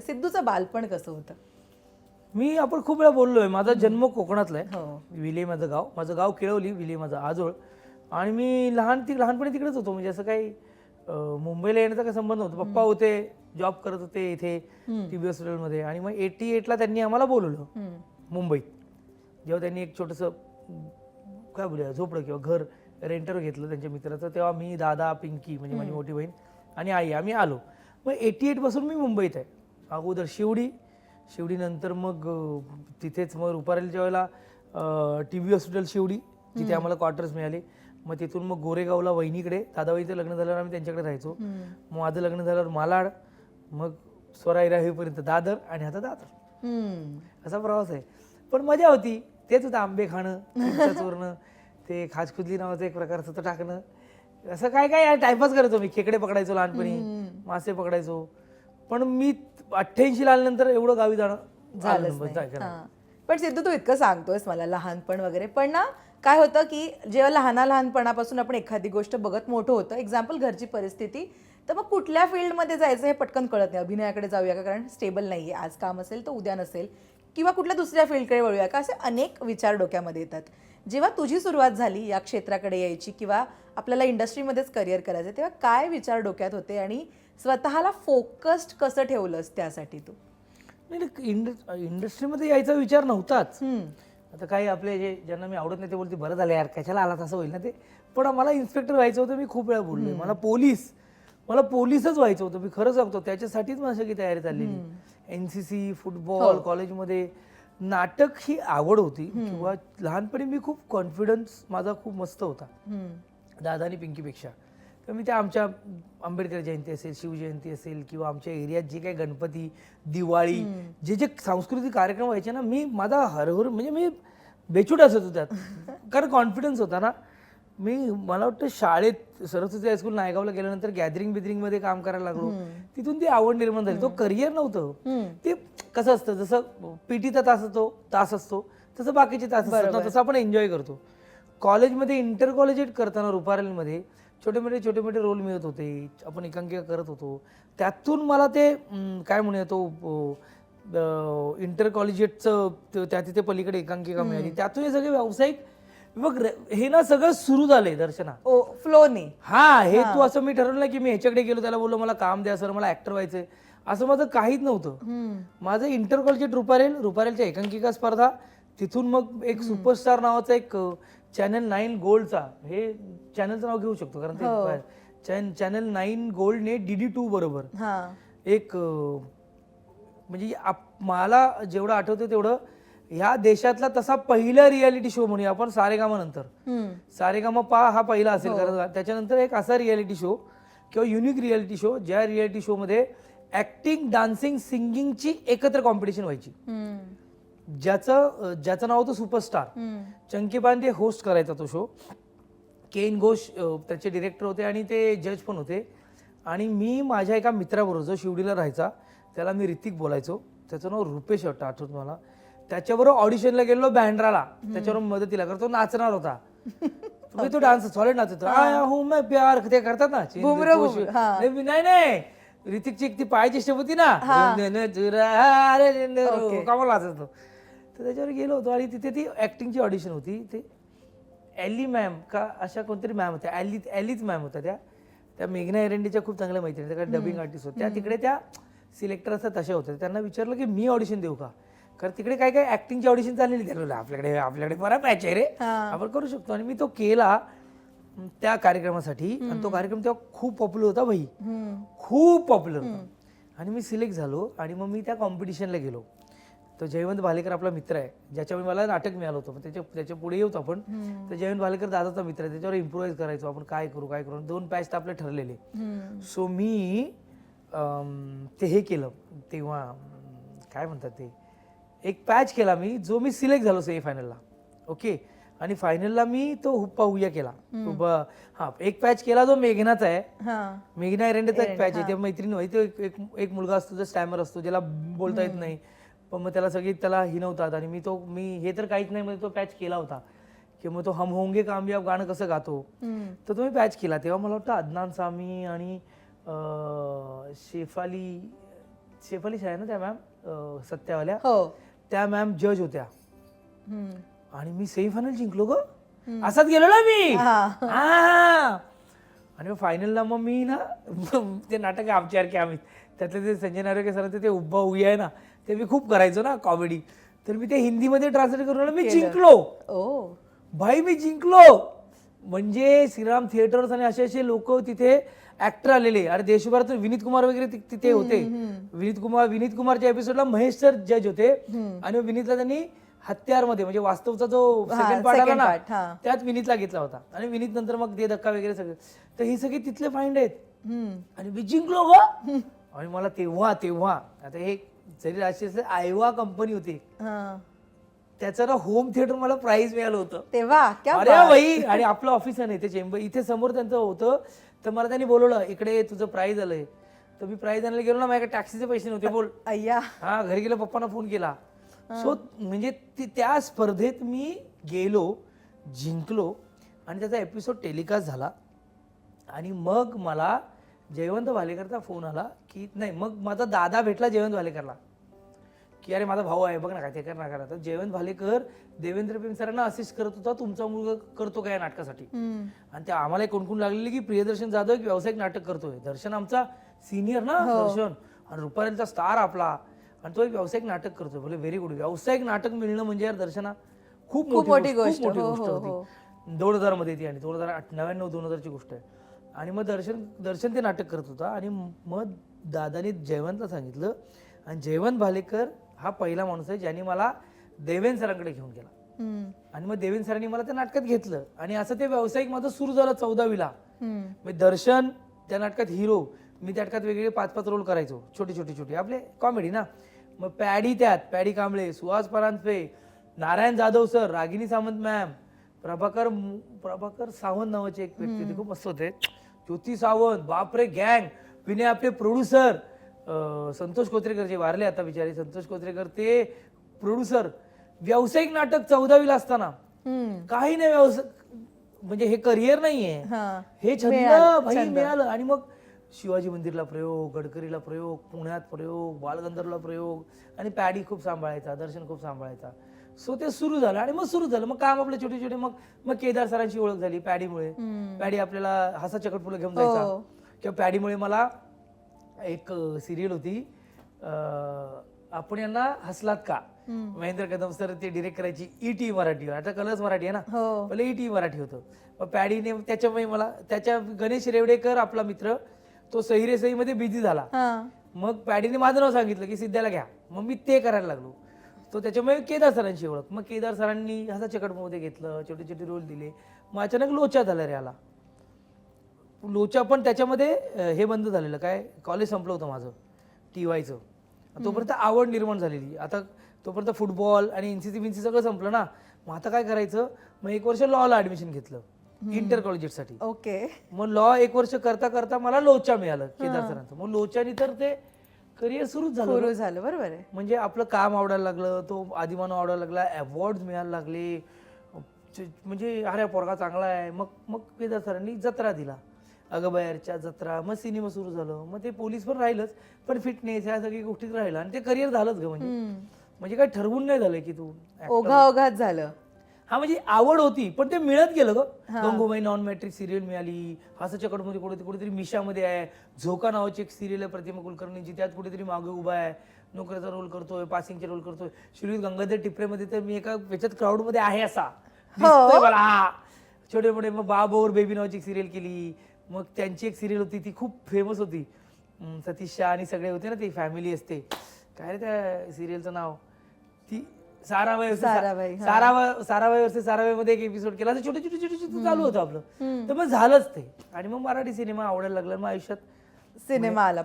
सिद्धूचं बालपण कसं होतं? मी आपण खूप वेळा बोललोय माझा जन्म कोकणातला आहे. हो. विले माझं गाव. माझं गाव केळवली विले माझं आजोळ. आणि मी लहान ती लहानपणी तिकडेच होतो. म्हणजे असं काही मुंबईला येण्याचा काही संबंध नव्हता. पप्पा होते जॉब करत होते इथे टी बी हॉस्पिटलमध्ये. आणि मग एटी एटला त्यांनी आम्हाला बोलवलं. मुंबईत. जेव्हा त्यांनी एक छोटंसं काय बोलूया झोपडं किंवा घर रेंटवर घेतलं त्यांच्या मित्राचं तेव्हा मी दादा पिंकी म्हणजे माझी मोठी बहीण आणि आई आम्ही आलो. मग एटी एटपासून मी मुंबईत आहे. अगोदर शिवडी. शिवडीनंतर मग तिथेच मग रुपारेलच्या वेळेला टी व्ही हॉस्पिटल शिवडी जिथे आम्हाला क्वार्टर्स मिळाले. मग तिथून मग गोरेगावला वहिनीकडे दादाबाईचं लग्न झाल्यावर आम्ही त्यांच्याकडे राहायचो. मग माझं लग्न झाल्यावर मालाड मग स्वराईरा होईपर्यंत दादर आणि आता दादर. असा प्रवास आहे. पण मजा होती. तेच होतं आंबे खाणं चोरणं ते खाजखुजली नावाचं एक प्रकारचं होतं टाकणं. असं काय काय टाइमपास करायचो मी. खेकडे पकडायचो लहानपणी मासे पकडायचो. पण मी अठ्ठ्याऐंशी आल्यानंतर एवढं गावी जाणं झालंच. नाही. हां. पण सिद्धू तू इतकं सांगतोयस मला लहानपण वगैरे. पण ना काय होतं की जेव्हा लहाना लहानपणापासून आपण एखादी गोष्ट बघत मोठं होतं एक्झाम्पल घरची परिस्थिती तर मग कुठल्या फील्डमध्ये जायचं हे पटकन कळत नाही. अभिनयाकडे जाऊया का? कारण स्टेबल नाही आहे आज काम असेल तर उद्या नसेल. किंवा कुठल्या दुसऱ्या फील्डकडे वळूया का? असे अनेक विचार डोक्यामध्ये येतात. जेव्हा तुझी सुरुवात झाली या क्षेत्राकडे यायची किंवा आपल्याला इंडस्ट्रीमध्येच करिअर करायचं तेव्हा काय विचार डोक्यात होते? आणि स्वतःला फोकस्ड कसं ठेवलंस त्यासाठी तू? नाही नाही, इंड- इंडस्ट्रीमध्ये यायचा विचार नव्हताच. आता काही आपले जे ज्यांना मी आवडत नाही ते बोलते बरं झालं यार कशाला आला तसं होईल ना ते. पण मला इन्स्पेक्टर व्हायचं होतं मी खूप वेळा बोललोय. मला पोलीस मला पोलीसच व्हायचं होतं. मी खरं सांगतो त्याच्यासाठीच माझी सगळी तयारी चाललेली. एन सी सी फुटबॉल कॉलेजमध्ये नाटक ही आवड होती. किंवा लहानपणी मी खूप कॉन्फिडन्स माझा खूप मस्त होता. दादा आणि पिंकीपेक्षा. तर मी त्या आमच्या आंबेडकर जयंती असेल शिवजयंती असेल किंवा आमच्या एरियात जे काही गणपती दिवाळी जे जे सांस्कृतिक कार्यक्रम व्हायचे ना मी माझा हरहर म्हणजे मी बेचूट असत होतो त्यात कारण कॉन्फिडन्स होता ना. मी मला वाटतं शाळेत सरस्वती हायस्कूल नायगावला गेल्यानंतर गॅदरिंग बिदरिंगमध्ये काम करायला लागलो. तिथून ती आवड निर्माण झाली. तो करिअर नव्हतं. ते कसं असतं जसं पीटीचा तास असतो तास असतो तसं बाकीचे तास असतात तसं आपण एन्जॉय करतो. कॉलेजमध्ये इंटर कॉलेजेट करताना रुपारेलमध्ये छोटे मोठे छोटे मोठे रोल मिळत होते आपण एकांकिका करत होतो. त्यातून मला ते काय म्हणूया तो इंटर कॉलेजेटचं त्या तिथे पलीकडे एकांकिका मिळाली. त्यातून हे सगळे व्यावसायिक रे- हे ना सगळं सुरू झालंय दर्शना. ओ फ्लोने हा हे तू असं मी ठरवलं की मी ह्याच्याकडे गेलो त्याला बोललो मला काम द्या सर मला ऍक्टर व्हायचंय. असं माझं काहीच नव्हतं. माझं इंटर कॉलेज रुपारेल रुपारेलच्या एकांकिका स्पर्धा तिथून मग एक सुपरस्टार नावाचा एक चॅनल नाईन गोल्डचा हे चॅनलचं नाव घेऊ शकतो कारण ते चॅनल नाईन गोल्डने डीडी टू बरोबर. हा. एक अं, म्हणजे आप- मला जेवढं आठवतं तेवढं ह्या देशातला तसा पहिला रियालिटी शो म्हणूया आपण सारेगामा नंतर. हम्म. सारेगामा पा हा पहिला असेल कारण त्याच्यानंतर एक असा रियालिटी शो किंवा युनिक रियालिटी शो ज्या रियालिटी शोमध्ये ऍक्टिंग डान्सिंग सिंगिंगची एकत्र कॉम्पिटिशन व्हायची. हम्म. ज्याचं ज्याचं नाव होतं सुपरस्टार. चंकी पांडे होस्ट करायचा तो शो केन घोष त्याचे डिरेक्टर होते आणि ते जज पण होते. आणि मी माझ्या एका मित्राबरोबर जो शिवडीला राहायचा त्याला मी ऋतिक बोलायचो. त्याचं नाव रुपेश होतं आठवत मला. त्याच्याबरोबर ऑडिशनला गेलो बँड्राला. त्याच्याबरोबर मदतीला कारण तो नाचणार होता. तो डान्स सॉलिड नाचतो हूं. मैं प्यार ते करतात ना. नाही नाही, ऋतिकची एक ती पायाची स्टेप होती ना. कमाल होतो. तर त्याच्यावर गेलो होतो आणि तिथे ती ऍक्टिंगची ऑडिशन होती. ते ॲली मॅम का अशा कोणतरी मॅम होत्या. ॲली ॲलीच मॅम होत्या त्या. त्या मेघना एरंडीच्या खूप चांगल्या मैत्रिणी त्या डबिंग आर्टिस्ट होत्या. त्या तिकडे त्या सिलेक्टर असतात तशा होत्या त्यांना विचारलं की मी ऑडिशन देऊ का? कारण तिकडे काय काय ऍक्टिंगची ऑडिशन चाललेली त्याला आपल्याकडे आपल्याकडे बरा मॅच आहे रे. आपण करू शकतो. आणि मी तो केला त्या कार्यक्रमासाठी. आणि तो कार्यक्रम तेव्हा खूप पॉप्युलर होता भाई. खूप पॉप्युलर होता. आणि मी सिलेक्ट झालो. आणि मग मी त्या कॉम्पिटिशनला गेलो. तर जयवंत भालेकर आपला मित्र आहे ज्याच्यामुळे मला नाटक मिळालं होतं. त्याच्या त्याच्या पुढे येऊत आपण. तर जयवंत भालेकर दादाचा मित्र आहे त्याच्यावर इम्प्रोवाइज करायचो आपण काय करू काय करू. दोन पॅच तर आपले ठरलेले. सो मी ते हे केलं. तेव्हा काय म्हणतात ते? एक पॅच केला मी जो मी सिलेक्ट झालो सेमी फायनलला ओके आणि फायनलला मी तो हुप्पा हुया केला. हा एक पॅच केला जो मेघनाचा आहे. मेघना एरंडेचा एक पॅच आहे. त्या मैत्रिणी एक एक मुलगा असतो जो स्टॅमर असतो ज्याला बोलता येत नाही. पण मग त्याला सगळी त्याला हिनवतात आणि मी तो मी हे तर काहीच नाही म्हणजे तो पॅच केला होता. की मग तो हम होंगे कामयाब गाणं कसं गातो. तर तो मी पॅच केला. तेव्हा मला वाटतं अदनान सामी आणि शेफाली शेफाली शाह आहे ना त्या मॅम सत्यावाल्या? हो. त्या मॅम जज होत्या. आणि मी सेमीफायनल जिंकलो ग. असाच गेलो ना मी. आणि मग फायनलला मग मी ना ते नाटक आहे आमच्यासारखे आम्ही. त्यातले ते संजय नार्वेकर सरांचं ते उभा उई आहे ना. ते मी खूप करायचो ना कॉमेडी तर मी ते हिंदीमध्ये ट्रान्सलेट करून मी जिंकलो. ओ. भाई मी जिंकलो. म्हणजे श्रीराम थिएटर्स आणि असे असे लोक तिथे ऍक्टर आलेले. अरे देशभरातून विनीत कुमार वगैरे तिथे होते. विनीत कुमार विनीत कुमारच्या एपिसोडला महेश सर जज होते. आणि विनीतला त्यांनी हत्यारमध्ये म्हणजे वास्तवचा जो सेकंड पार्ट आला ना. त्यात विनीतला घेतला होता. आणि विनीत नंतर मग ते धक्का वगैरे सगळं. तर ही सगळी तिथले फाइंड आहेत. आणि मी जिंकलो ग. आणि मला तेव्हा तेव्हा आता हे जरी राष्ट्रीय असले, आयवा कंपनी होती. हा. त्याचं ना होम थिएटर मला प्राइज मिळालं होतं. तेव्हा? क्या अरे बात. भाई आणि आपलं ऑफिस आहे ना इथे चेंबर इथे समोर त्यांचं होतं. तर मला त्यांनी बोलवलं इकडे तुझं प्राइज आलंय. तर मी प्राइज आणायला गेलो ना माझ्याकडे टॅक्सीचे पैसे नव्हते बोल. अय्या. हा घरी गेलो पप्पांना फोन केला. सो म्हणजे ती- त्या स्पर्धेत मी गेलो जिंकलो आणि त्याचा एपिसोड टेलिकास्ट झाला. आणि मग मला जयवंत भालेकरचा फोन आला की नाही मग माझा दादा भेटला जयवंत भालेकरला की अरे माझा भाऊ आहे बघ ना काय ते कर ना करा तर जयवंत भालेकर देवेंद्र पेम सरांना असिस्ट करत होता तुमचा मुलगा करतो काय या नाटकासाठी. आणि ते आम्हाला कोणकोण लागलेली की प्रियदर्शन जाधव एक व्यावसायिक नाटक करतोय. दर्शन आमचा सिनियर ना दर्शन. आणि रुपारेलचा स्टार आपला. आणि तो एक व्यावसायिक नाटक करतोय. बोले व्हेरी गुड व्यावसायिक नाटक मिळणं म्हणजे यार दर्शना खूप मोठी गोष्ट. हो, हो, होती. दोन हजारमध्ये ती आणि दोन हजार नव्याण्णव दोन हजारची गोष्ट आहे. आणि मग दर्शन दर्शन ते नाटक करत होता. आणि मग दादानी जयवंतला सांगितलं आणि जयवंत भालेकर हा पहिला माणूस आहे ज्यांनी मला देवेंद्र सरांकडे घेऊन गेला. आणि मग देवेंद्र सरांनी मला त्या नाटकात घेतलं. आणि असं ते व्यावसायिक माझं सुरू झालं चौदावीला. मग दर्शन त्या नाटकात हिरो मी त्या नाटकात वेगवेगळे पाच पाच रोल करायचो. छोटे छोटे छोटे. आपले कॉमेडी ना. मग पॅडी त्यात पॅडी कांबळे सुहास परांजपे नारायण जाधव सर रागिनी सावंत मॅम प्रभाकर मु- प्रभाकर सावंत नावाचे एक व्यक्ती होते खूप मस्त होते. ज्योती सावंत बापरे गँग विनय आपले प्रोड्युसर संतोष कोत्रेकर जे वारले आता बिचारे संतोष कोत्रेकर ते प्रोड्युसर व्यावसायिक नाटक चौदावीला असताना. काही नाही व्यवसाय म्हणजे हे करिअर नाहीये. हा. हे छंद भाई. मिळालं. आणि मग शिवाजी मंदिरला प्रयोग गडकरीला प्रयोग पुण्यात प्रयोग बालगंधर्वला प्रयोग. आणि पॅडी खूप सांभाळायचा दर्शन खूप सांभाळायचा. सो ते सुरू झालं. आणि मग सुरू झालं. मग काम आपले छोटे छोटे. मग मग केदार सरांची ओळख झाली पॅडीमुळे. पॅडी आपल्याला हसा चकटपुला घेऊन हो. जायचा किंवा पॅडीमुळे मला एक सिरियल होती. आपण यांना हसलात का? महेंद्र कदम सर ते डिरेक्ट करायची ईटी मराठीवर आता कलर्स मराठी आहे ना? हो. पहिले ईटी मराठी होतं. मग पॅडीने त्याच्यामुळे मला त्याच्या गणेश रेवडेकर आपला मित्र तो सहिरे सहीमध्ये बिझी झाला. हा. मग पॅडीने माझं नाव सांगितलं की सिद्ध्याला घ्या. मग मी ते करायला लागलो. तो त्याच्यामुळे केदार सरांची ओळख. मग केदार सरांनी हसा चकटमध्ये घेतलं छोटे छोटे रोल दिले. मग अचानक लोचा झाला रे आला लोचा पण त्याच्यामध्ये हे बंद झालेलं. काय? कॉलेज संपलं होतं माझं. टी वायचं तोपर्यंत आवड निर्माण झालेली. आता तोपर्यंत फुटबॉल आणि एनसीसी बिन्सी सगळं संपलं ना. मग आता काय करायचं? मग एक वर्ष लॉला ऍडमिशन घेतलं. इंटर कॉलेजेससाठी ओके. मग लॉ एक वर्ष करता करता मला लोचा मिळालं केदार सरांचं. मग लोचानी तर ते करिअर सुरूच झालं सुरू झालं बरोबर आहे. म्हणजे आपलं काम आवडायला लागलं तो आदिमानव आवडायला लागला अवॉर्ड मिळायला लागले म्हणजे अरे पोरगा चांगला आहे. मग मग केदार सरांनी जत्रा दिला. अगबायरच्या जत्रा मग सिनेमा सुरू झालं. मग ते पोलीस पण राहिलंच पण फिटनेस ह्या सगळी गोष्टीत राहिलं. आणि ते करिअर झालंच ग म्हणजे. म्हणजे काय ठरवून नाही झालं की तू ओघाओघात झालं. हा म्हणजे आवड होती पण ते मिळत गेलं ग. गंगूबाई नॉन मॅट्रिक सिरियल मिळाली हासाच्या कडमध्ये कुठे कुठेतरी मिशामध्ये आहे. झोका नावाची एक सिरियल आहे प्रतिमा कुलकर्णीची त्यात कुठेतरी मागे उभा आहे. नोकरीचा रोल करतोय पासिंगचे रोल करतोय. श्रीयुत गंगाधर टिपरेमध्ये तर मी एका याच्यात क्राऊडमध्ये आहे असा. दिसतोय मला हा. छोटे मोठे मग बाबोर बेबी नावाची एक सिरियल केली. मग त्यांची एक सिरियल होती ती खूप फेमस होती. सतीश शाह आणि सगळे होते ना ती फॅमिली असते. काय रे त्या सिरियलचं नाव? ती साराबाई असते, सा- साराबाई, हा. साराबाई साराबाई वर्सेस साराबाई मध्ये एक एपिसोड केला. असं छोटे छोटे छोटे छोटे चालू होतं आपलं. तर मग झालंच ते. आणि मग मराठी सिनेमा आवडायला लागला मग आयुष्यात सिनेमा आला.